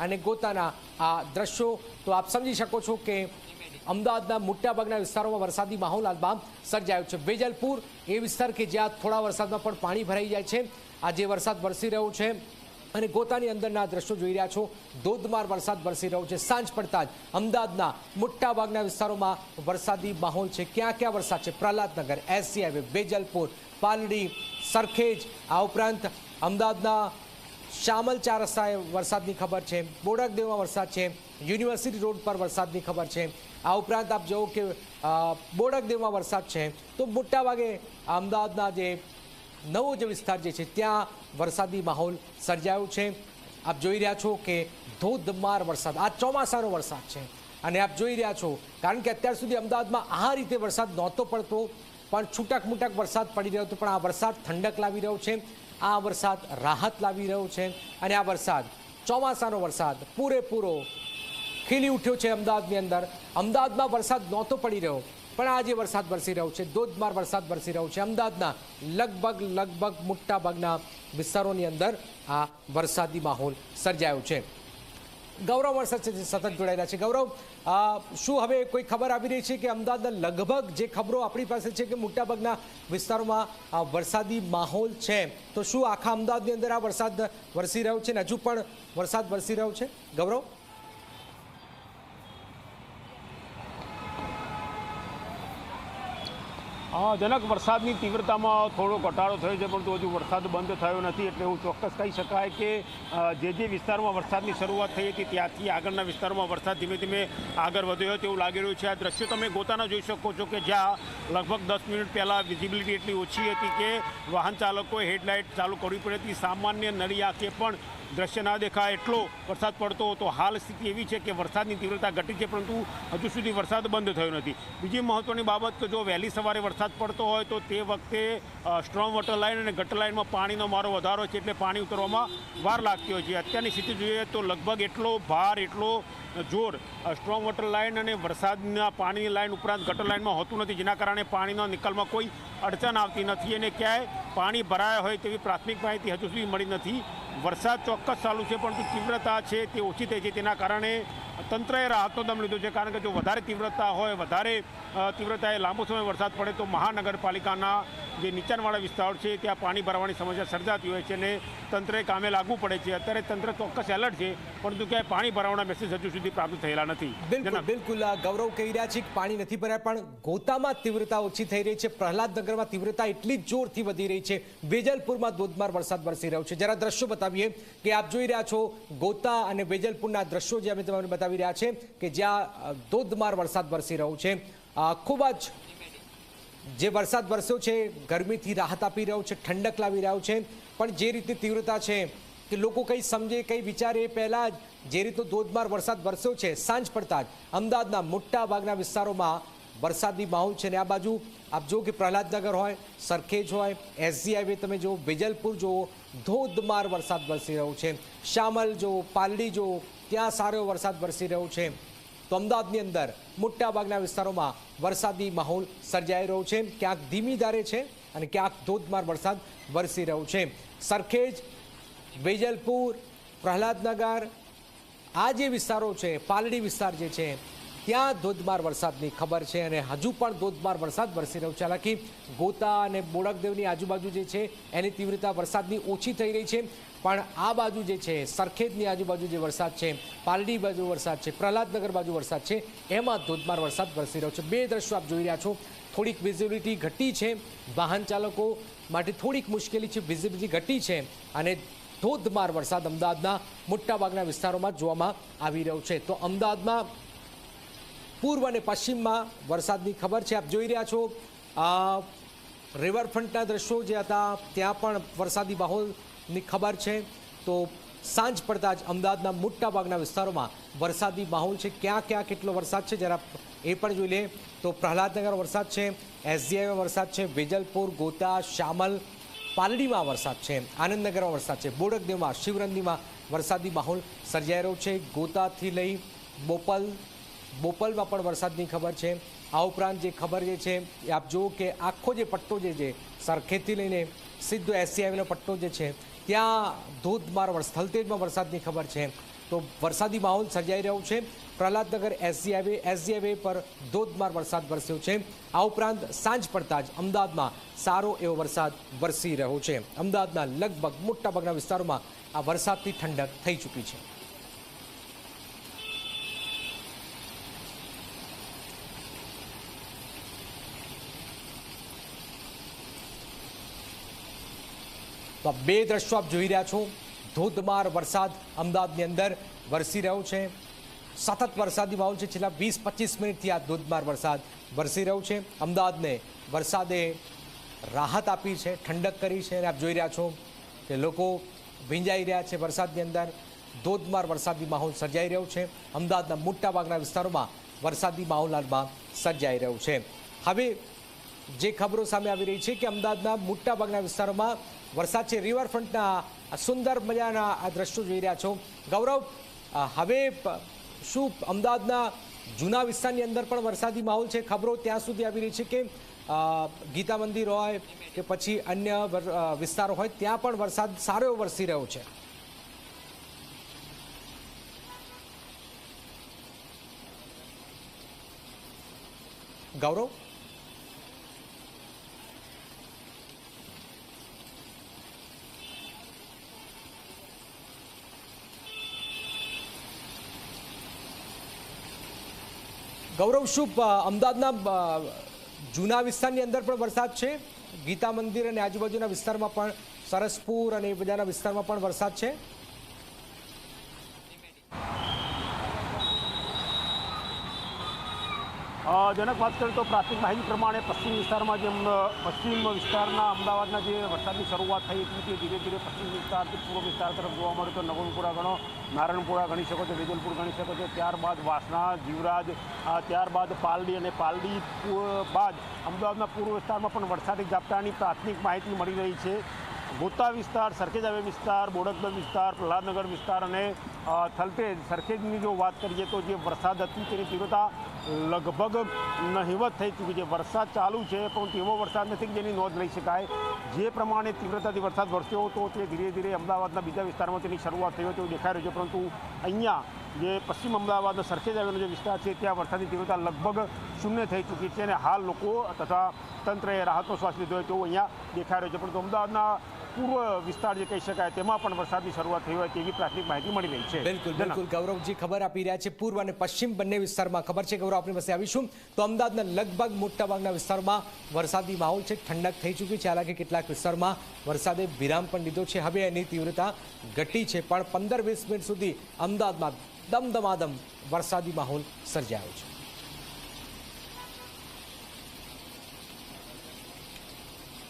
અને ગોતાના આ દ્રશ્યો. તો આપ સમજી શકો છો કે અમદાવાદના મોટાભાગના વિસ્તારોમાં વરસાદી માહોલ હાલમાં સર્જાયો છે. વેજલપુર એ વિસ્તાર કે જ્યાં થોડા વરસાદમાં પણ પાણી ભરાઈ જાય છે. આજે વરસાદ વરસી રહ્યો છે અને ગોતાની અંદરના દ્રશ્યો જોઈ રહ્યા છો. ધોધમાર વરસાદ વરસી રહ્યો છે. સાંજ પડતા જ અમદાવાદના મોટાભાગના વિસ્તારોમાં વરસાદી માહોલ છે. ક્યાં ક્યાં વરસાદ છે? Prahladnagar, SG highway, Vejalpur, Paldi, Sarkhej. આ ઉપરાંત અમદાવાદના શામલ ચાર રસ્તાએ વરસાદની ખબર છે. બોડકદેવમાં વરસાદ છે. યુનિવર્સિટી રોડ પર વરસાદની ખબર છે. આ ઉપરાંત આપ જુઓ કે બોડકદેવમાં વરસાદ છે. તો મોટાભાગે અમદાવાદના જે નવો જે વિસ્તાર જે છે, ત્યાં વરસાદી માહોલ સર્જાયો છે. આપ જોઈ રહ્યા છો કે ધોધમાર વરસાદ. આ ચોમાસાનો વરસાદ છે. અને આપ જોઈ રહ્યા છો, કારણ કે અત્યાર સુધી અમદાવાદમાં આ રીતે વરસાદ નહોતો પડતો, પણ છૂટક મૂટક વરસાદ પડી રહ્યો હતો, પણ આ વરસાદ ઠંડક લાવી રહ્યો છે. આ વરસાદ રાહત લાવી રહ્યો છે અને આ વરસાદ, ચોમાસાનો વરસાદ પૂરેપૂરો ખીલી ઉઠ્યો છે અમદાવાદની અંદર. અમદાવાદમાં વરસાદ નહોતો પડી રહ્યો, પણ આજે વરસાદ વરસી રહ્યો છે. ધોધમાર વરસાદ વરસી રહ્યો છે અમદાવાદના લગભગ લગભગ મોટા ભાગના વિસ્તારોની અંદર આ વરસાદી માહોલ સર્જાયો છે. ગૌરવ વરસાદ સતત જોડાયેલા છે. ગૌરવ શું હવે કોઈ ખબર આવી રહી છે કે અમદાવાદના લગભગ જે ખબરો આપણી પાસે છે કે મોટાભાગના વિસ્તારોમાં વરસાદી માહોલ છે? તો શું આખા અમદાવાદની અંદર આ વરસાદ વરસી રહ્યો છે? ને હજુ પણ વરસાદ વરસી રહ્યો છે? ગૌરવ? જનક વરસાદની તીવ્રતામાં થોડો ઘટાડો થયો છે, પરંતુ હજુ વરસાદ બંધ થયો નથી એટલે એવું ચોક્કસ કહી શકાય કે જે જે વિસ્તારમાં વરસાદની શરૂઆત થઈ હતી ત્યાંથી આગળના વિસ્તારમાં વરસાદ ધીમે ધીમે આગળ વધ્યો તેવું લાગી રહ્યું છે. આ દ્રશ્યો તમે ગોતાના જોઈ શકો છો કે જ્યાં લગભગ દસ મિનિટ પહેલાં વિઝિબિલિટી એટલી ઓછી હતી કે વાહન ચાલકોએ હેડલાઇટ ચાલુ કરવી પડી હતી. સામાન્ય નરી આંખે પણ દ્રશ્ય ના દેખાય એટલો વરસાદ પડતો હતો. હાલ સ્થિતિ એવી છે કે વરસાદની તીવ્રતા ઘટી છે, પરંતુ હજુ સુધી વરસાદ બંધ થયો નથી. બીજી મહત્ત્વની બાબત કે જો વહેલી સવારે વરસાદ પડતો હોય તો તે વખતે સ્ટ્રોંગ વોટર લાઇન અને ગટર લાઇનમાં પાણીનો મારો વધારો છે એટલે પાણી ઉતરવામાં વાર લાગતી હોય છે. અત્યારની સ્થિતિ જોઈએ તો લગભગ એટલો ભાર, એટલો જોર. સ્ટ્રોંગ વોટર લાઇન અને વરસાદના પાણીની લાઇન ઉપરાંત ગટર લાઇનમાં હોતું નથી. જેના કારણે પાણીના નિકાલમાં કોઈ અડચણ આવતી નથી અને ક્યાંય પાણી ભરાયા હોય તેવી પ્રાથમિક માહિતી હજુ સુધી મળી નથી. વરસાદ ચોક્કસ ચાલુ છે, પરંતુ તીવ્રતા છે તે ઓછી થઈ છે. તેના કારણે તંત્રએ રાહતનો દમ લીધો છે, કારણ કે જો વધારે તીવ્રતા હોય, વધારે તીવ્રતાએ લાંબો સમય વરસાદ પડે તો મહાનગરપાલિકાના જે નીચાણવાળા વિસ્તારો છે ત્યાં પાણી ભરવાની સમસ્યા સર્જાતી હોય છે અને તંત્રએ કામે લાગવું પડે છે. અત્યારે તંત્ર ચોક્કસ એલર્ટ છે પરંતુ ક્યાંય પાણી ભરાવાના મેસેજ હજુ સુધી પ્રાપ્ત થયેલા નથી. બિલકુલ. બિલકુલ ગૌરવ કહી રહ્યા છે કે પાણી નથી ભરાય પણ ગોતામાં તીવ્રતા ઓછી થઈ રહી છે. પ્રહલાદનગરમાં તીવ્રતા એટલી જોરથી વધી રહી છે. વેજલપુરમાં ધોધમાર વરસાદ વરસી રહ્યો છે. જરા દ્રશ્યો બતાવીએ કે આપ જોઈ રહ્યા છો ગોતા અને વેજલપુરના દ્રશ્યો જે અમે તમને બતાવી રહ્યા છે કે જ્યાં ધોધમાર વરસાદ વરસી રહ્યો છે. ખૂબ જ જે વરસાદ વરસ્યો છે, ગરમીથી રાહત આપી રહ્યો છે, ઠંડક લાવી રહ્યો છે, પણ જે રીતે તીવ્રતા છે, કે લોકો કંઈ સમજે, કંઈ વિચારે એ પહેલાં જ જે રીતનો ધોધમાર વરસાદ વરસ્યો છે, સાંજ પડતા જ અમદાવાદના મોટા ભાગના વિસ્તારોમાં વરસાદની માહોલ છે ને આ બાજુ આપ જો કે પ્રહલાદનગર હોય, સરખેજ હોય, એસજી હાઈવે તમે જુઓ, વેજલપુર જુઓ, ધોધમાર વરસાદ વરસી રહ્યો છે શામલ જુઓ, પાલડી જુઓ, ત્યાં સારો વરસાદ વરસી રહ્યો છે. તો અમદાવાદની અંદર મોટાભાગના વિસ્તારોમાં વરસાદી માહોલ સર્જાઈ રહ્યો છે. ક્યાંક ધીમી ધારે છે અને ક્યાંક ધોધમાર વરસાદ વરસી રહ્યો છે. સરખેજ, વેજલપુર, પ્રહલાદનગર આ જે વિસ્તારો છે, પાલડી વિસ્તાર જે છે ત્યાં ધોધમાર વરસાદની ખબર છે અને હજુ પણ ધોધમાર વરસાદ વરસી રહ્યો છે? હાલાકી ગોતા અને બોડકદેવની આજુબાજુ જે છે, એની તીવ્રતા વરસાદની ઓછી થઈ રહી છે. પણ આ બાજુ જે છે, સરખેજની આજુબાજુ જે વરસાદ છે, પાલડી બાજુ વરસાદ છે, પ્રહલાદનગર બાજુ વરસાદ છે, એમાં ધોધમાર વરસાદ વરસી રહ્યો છે. બે દ્રશ્યો આપ જોઈ રહ્યા છો. થોડીક વિઝિબિલિટી ઘટી છે વાહન ચાલકો માટે થોડીક મુશ્કેલી છે. વિઝિબિલિટી ઘટી છે અને ધોધમાર વરસાદ અમદાવાદના મોટાભાગના વિસ્તારોમાં જોવામાં આવી રહ્યો છે. તો અમદાવાદમાં પૂર્વ અને પશ્ચિમમાં વરસાદની ખબર છે. આપ જોઈ રહ્યા છો રિવરફ્રન્ટના દ્રશ્યો જે હતા, ત્યાં પણ વરસાદી માહોલની ખબર છે. તો સાંજ પડતા જ અમદાવાદના મોટાભાગના વિસ્તારોમાં વરસાદી માહોલ છે. ક્યાં ક્યાં કેટલો વરસાદ છે, જરા એ પણ જોઈ લે. તો પ્રહલાદનગર વરસાદ છે એસજીઆઈમાં વરસાદ છે, વેજલપુર, ગોતા, શામલ, પાલડીમાં વરસાદ છે, આનંદનગરમાં વરસાદ છે બોડકદેવમાં શિવરંદીમાં વરસાદી માહોલ સર્જાઈ રહ્યો છે. ગોતાથી લઈ બોપલ બોપલમાં પણ વરસાદની ખબર છે. આ ઉપરાંત જે ખબર જે છે, એ આપ જુઓ કે આખો જે પટ્ટો જે છે, સરખેથી લઈને સીધો એસસીઆઈનો પટ્ટો જે છે, ત્યાં ધોધમાર સ્થલતેજમાં થલતેજમાં વરસાદની ખબર છે. તો વરસાદી માહોલ સર્જાઈ રહ્યો છે. Prahladnagar SG highway SG highway પર ધોધમાર વરસાદ વરસ્યો છે. આ ઉપરાંત સાંજ પડતા જ અમદાવાદમાં સારો એવો વરસાદ વરસી રહ્યો છે. અમદાવાદના લગભગ મોટાભાગના વિસ્તારોમાં આ વરસાદથી ઠંડક થઈ ચૂકી છે. તો આ બે દ્રશ્યો આપ જોઈ રહ્યા છો. ધોધમાર વરસાદ અમદાવાદની અંદર વરસી રહ્યો છે. સતત વરસાદી માહોલ છે. છેલ્લા વીસ પચીસ મિનિટથી આ ધોધમાર વરસાદ વરસી રહ્યો છે. અમદાવાદને વરસાદે રાહત આપી છે, ઠંડક કરી છે અને આપ જોઈ રહ્યા છો કે લોકો ભીંજાઈ રહ્યા છે વરસાદની અંદર. ધોધમાર વરસાદી માહોલ સર્જાઈ રહ્યો છે. અમદાવાદના મોટાભાગના વિસ્તારોમાં વરસાદી માહોલ હાલમાં સર્જાઈ રહ્યો છે. હવે જે ખબરો સામે આવી રહી છે કે અમદાવાદના મોટાભાગના વિસ્તારોમાં વરસાદ છે રિવરફ્રન્ટના સુંદર મજાના આ દ્રશ્યો જોઈ રહ્યા છો. ગૌરવ હવે શું અમદાવાદના જૂના વિસ્તારની અંદર પણ વરસાદી માહોલ છે? ખબરો ત્યાં સુધી આવી રહી છે કે ગીતા મંદિર હોય કે પછી અન્ય વિસ્તારો હોય, ત્યાં પણ વરસાદ સારો એવો વરસી રહ્યો છે. ગૌરવ? ગૌરવ શુભ અમદાવાદના જૂના વિસ્તારની અંદર પણ વરસાદ છે? ગીતા મંદિર અને આજુબાજુના વિસ્તારમાં પણ સરસપુર અને એ બધાના વિસ્તારમાં પણ વરસાદ છે? જનક વાત કરીએ તો પ્રાથમિક માહિતી પ્રમાણે પશ્ચિમ વિસ્તારમાં જે પશ્ચિમ વિસ્તારના અમદાવાદના જે વરસાદની શરૂઆત થઈ હતી તે ધીરે ધીરે પશ્ચિમ વિસ્તારથી પૂર્વ વિસ્તાર તરફ જોવા મળે તો નવરણપુરા ગણો નારાયણપુરા ગણી શકો છો, વેજલપુર ગણી શકો છો. ત્યારબાદ વાસણા, જીવરાજ ત્યારબાદ પાલડી અને પાલડી બાદ અમદાવાદના પૂર્વ વિસ્તારમાં પણ વરસાદી ઝાપટાની પ્રાથમિક માહિતી મળી રહી છે. ગોતા વિસ્તાર, સરખેજ વિસ્તાર બોડકદર વિસ્તાર, પ્રહલાદનગર વિસ્તાર અને થલતેજ, સરખેજની જો વાત કરીએ તો જે વરસાદ હતી તેની તીવ્રતા લગભગ નહિવત થઈ ચૂકી છે. વરસાદ ચાલુ છે પરંતુ એવો વરસાદ નથી જેની નોંધ લઈ શકાય. જે પ્રમાણે તીવ્રતાથી વરસાદ વરસ્યો હતો, તે ધીરે ધીરે અમદાવાદના બીજા વિસ્તારમાં તેની શરૂઆત થઈ હોય તેવું દેખાઈ રહ્યું છે. પરંતુ અહીંયા જે પશ્ચિમ અમદાવાદનો સરખેજ આવેલો જે વિસ્તાર છે, ત્યાં વરસાદની તીવ્રતા લગભગ શૂન્ય થઈ ચૂકી છે અને હાલ લોકો તથા તંત્રએ રાહતનો શ્વાસ લીધો હોય તેવું અહીંયા દેખાઈ રહ્યો છે. પરંતુ અમદાવાદના પૂર્વ વિસ્તાર જે કહી શકાય તેમાં પણ વરસાદની શરૂઆત થઈ હોય તેવી પ્રાથમિક માહિતી મળી રહી છે. બિલકુલ. બિલકુલ. ગૌરવજી ખબર આપી રહ્યા છે પૂર્વ અને પશ્ચિમ બંને વિસ્તારમાં ખબર છે. ગૌરવ આપણી પાસે આવીશું. તો અમદાવાદના લગભગ મોટાભાગના વિસ્તારમાં વરસાદી માહોલ છે ઠંડક થઈ ચૂકી છે. હાલાકી કેટલાક વિસ્તારમાં વરસાદે વિરામ પણ લીધો છે. હવે એની તીવ્રતા ઘટી છે પણ પંદર વીસ મિનિટ સુધી અમદાવાદમાં દમદમાદમ વરસાદી માહોલ સર્જાયો છે.